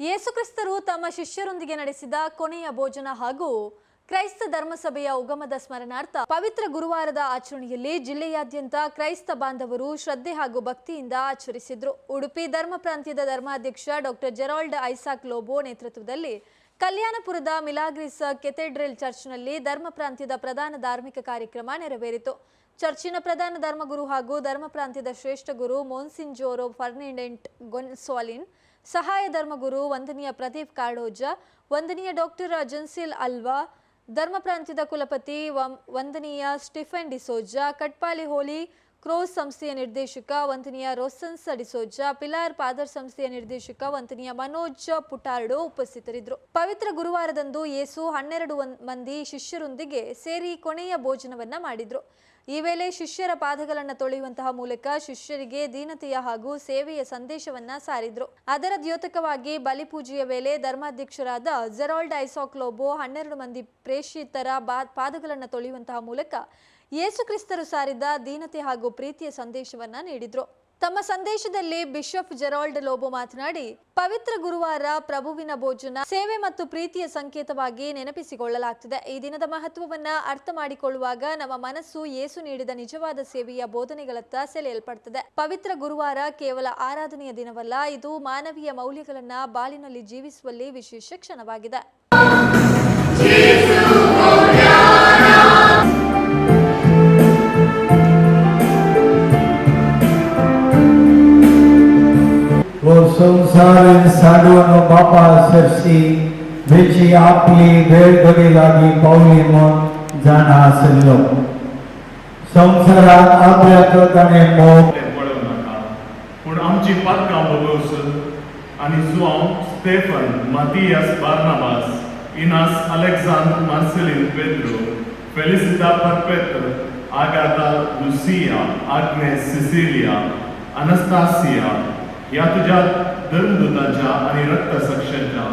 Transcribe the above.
ಯೇಸುಕ್ರಿಸ್ತರು ತಮ್ಮ ಶಿಷ್ಯರೊಂದಿಗೆ ನಡೆಸಿದ ಕೊನೆಯ ಭೋಜನ ಹಾಗೂ ಕ್ರೈಸ್ತ ಧರ್ಮಸಭೆಯ ಉಗಮದ ಸ್ಮರಣಾರ್ಥ ಪವಿತ್ರ ಗುರುವಾರದ ಆಚರಣೆಯಲ್ಲಿ ಜಿಲ್ಲೆಯಾದ್ಯಂತ ಕ್ರೈಸ್ತ ಬಾಂಧವರು ಶ್ರದ್ಧೆ ಹಾಗೂ ಭಕ್ತಿಯಿಂದ ಆಚರಿಸಿದ್ರು. ಉಡುಪಿ ಧರ್ಮ ಪ್ರಾಂತ್ಯದ ಧರ್ಮಾಧ್ಯಕ್ಷ ಡಾಕ್ಟರ್ ಜೆರಾಲ್ಡ್ ಐಸಾಕ್ ಲೋಬೋ ನೇತೃತ್ವದಲ್ಲಿ ಕಲ್ಯಾಣಪುರದ ಮಿಲಾಗ್ರಿಸ್ ಕೆಥೆಡ್ರಲ್ ಚರ್ಚ್ನಲ್ಲಿ ಧರ್ಮ ಪ್ರಾಂತ್ಯದ ಪ್ರಧಾನ ಧಾರ್ಮಿಕ ಕಾರ್ಯಕ್ರಮ ನೆರವೇರಿತು. ಚರ್ಚಿನ ಪ್ರಧಾನ ಧರ್ಮಗುರು ಹಾಗೂ ಧರ್ಮ ಪ್ರಾಂತ್ಯದ ಶ್ರೇಷ್ಠ ಗುರು ಮೋನ್ಸಿಂಜೋರೋ ಫರ್ನಿಡೆಂಟ್ ಗೊನ್ಸಾಲಿನ್ ಸಹಾಯ ಧರ್ಮಗುರು ವಂದನೀಯ ಪ್ರದೀಪ್ ಕಾಡೋಜ ವಂದನೀಯ ಡಾಕ್ಟರ್ ಜನ್ಸಿಲ್ ಅಲ್ವಾ, ಧರ್ಮ ಪ್ರಾಂತ್ಯದ ಕುಲಪತಿ ವಂದನೀಯ ಸ್ಟಿಫೆನ್ ಡಿಸೋಜಾ ಕಟ್ಪಾಲಿ ಹೋಲಿ ಕ್ರೋಸ್ ಸಂಸ್ಥೆಯ ನಿರ್ದೇಶಕ ವಂದನೀಯ ರೋಸನ್ಸ್ ಡಿಸೋಜ ಪಿಲಾರ್ ಪಾದರ್ ಸಂಸ್ಥೆಯ ನಿರ್ದೇಶಕ ವಂದನೀಯ ಮನೋಜ್ ಪುಟಾರ್ಡೋ ಉಪಸ್ಥಿತರಿದ್ದರು. ಪವಿತ್ರ ಗುರುವಾರದಂದು ಯೇಸು ಹನ್ನೆರಡು 원- ಮಂದಿ ಶಿಷ್ಯರೊಂದಿಗೆ ಸೇರಿ ಕೊನೆಯ ಭೋಜನವನ್ನ ಮಾಡಿದ್ರು. ಈ ವೇಳೆ ಶಿಷ್ಯರ ಪಾದಗಳನ್ನು ತೊಳೆಯುವಂತಹ ಮೂಲಕ ಶಿಷ್ಯರಿಗೆ ದೀನತೆಯ ಹಾಗೂ ಸೇವೆಯ ಸಂದೇಶವನ್ನ ಸಾರಿದ್ರು. ಅದರ ದ್ಯೋತಕವಾಗಿ ಬಲಿಪೂಜೆಯ ವೇಳೆ ಧರ್ಮಾಧ್ಯಕ್ಷರಾದ ಜೆರಾಲ್ಡ್ ಐಸಾಕ್ ಲೋಬೋ ಹನ್ನೆರಡು ಮಂದಿ ಪ್ರೇಷಿತರ ಪಾದಗಳನ್ನು ತೊಳೆಯುವಂತಹ ಮೂಲಕ ಯೇಸುಕ್ರಿಸ್ತರು ಸಾರಿದ ದೀನತೆ ಹಾಗೂ ಪ್ರೀತಿಯ ಸಂದೇಶವನ್ನ ನೀಡಿದ್ರು. ತಮ್ಮ ಸಂದೇಶದಲ್ಲಿ ಬಿಷಪ್ ಜೆರಾಲ್ಡ್ ಲೋಬೋ ಮಾತನಾಡಿ, ಪವಿತ್ರ ಗುರುವಾರ ಪ್ರಭುವಿನ ಭೋಜನ ಸೇವೆ ಮತ್ತು ಪ್ರೀತಿಯ ಸಂಕೇತವಾಗಿ ನೆನಪಿಸಿಕೊಳ್ಳಲಾಗುತ್ತದೆ ಈ ದಿನದ ಮಹತ್ವವನ್ನ ಅರ್ಥ ಮಾಡಿಕೊಳ್ಳುವಾಗ ನಮ್ಮ ಮನಸ್ಸು ಏಸು ನೀಡಿದ ನಿಜವಾದ ಸೇವೆಯ ಬೋಧನೆಗಳತ್ತ ಸೆಳೆಯಲ್ಪಡುತ್ತದೆ ಪವಿತ್ರ ಗುರುವಾರ ಕೇವಲ ಆರಾಧನೆಯ ದಿನವಲ್ಲ, ಇದು ಮಾನವೀಯ ಮೌಲ್ಯಗಳನ್ನ ಬಾಳಿನಲ್ಲಿ ಜೀವಿಸುವಲ್ಲಿ ವಿಶೇಷ ಕ್ಷಣವಾಗಿದೆ. સંસાર સાડવાનો બાપા સરસી, વેચી આપલી लागी ઘડી मन जाना सिलो संसार आप या तो करताने मो पूण आमची पात्रां बोगोस आनी Joao Stephen Matias Barnabas Inas Alexandre Marcellin Pedro Felicita Perpetua Agata Lucia Agnes Cecilia Anastasia या तुझ्या दणदुनाच्या आणि रक्त सक्ष्यांच्या